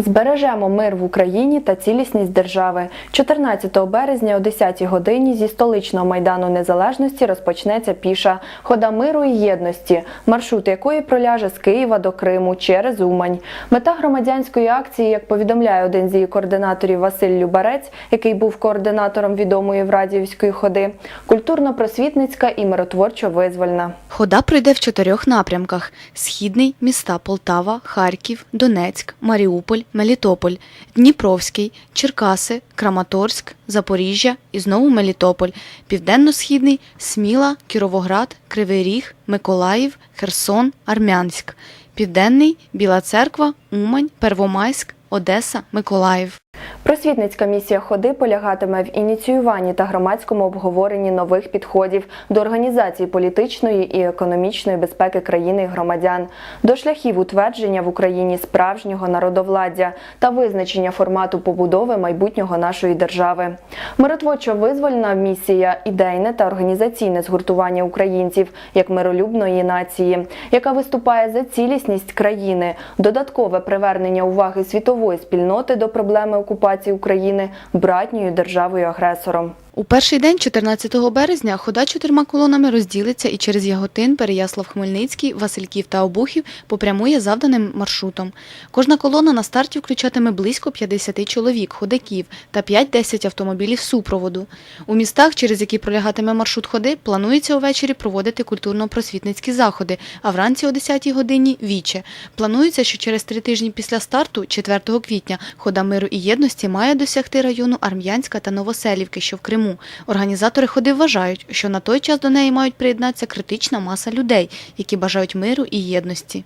Збережемо мир в Україні та цілісність держави. 14 березня о 10 годині зі столичного майдану незалежності розпочнеться піша хода миру і єдності, маршрут якої проляже з Києва до Криму через Умань. Мета громадянської акції, як повідомляє один з її координаторів Василь Любарець, який був координатором відомої Врадіївської ходи, культурно-просвітницька і миротворчо-визвольна. Хода пройде в чотирьох напрямках: Східний міста Полтава, Харків, Донецьк, Маріуполь, Мелітополь, Дніпровський, Черкаси, Краматорськ, Запоріжжя і знову Мелітополь, Південно-Східний, Сміла, Кіровоград, Кривий Ріг, Миколаїв, Херсон, Армянськ, Південний, Біла Церква, Умань, Первомайськ, Одеса, Миколаїв. Просвітницька місія ходи полягатиме в ініціюванні та громадському обговоренні нових підходів до організації політичної і економічної безпеки країни і громадян, до шляхів утвердження в Україні справжнього народовладдя та визначення формату побудови майбутнього нашої держави. Миротворчо-визвольна місія ідейне та організаційне згуртування українців як миролюбної нації, яка виступає за цілісність країни, додаткове привернення уваги світової спільноти до проблеми окупації України братньою державою-агресором. У перший день, 14 березня, хода чотирма колонами розділиться і через Яготин, Переяслав Хмельницький, Васильків та Обухів попрямує завданим маршрутом. Кожна колона на старті включатиме близько 50 чоловік, ходаків та 5-10 автомобілів супроводу. У містах, через які пролягатиме маршрут ходи, планується увечері проводити культурно-просвітницькі заходи, а вранці о 10 годині – віче. Планується, що через три тижні після старту, 4 квітня, хода миру і єдності має досягти району Арм'янська та Новоселівки, що в Криму. Організатори ходи вважають, що на той час до неї мають приєднатися критична маса людей, які бажають миру і єдності.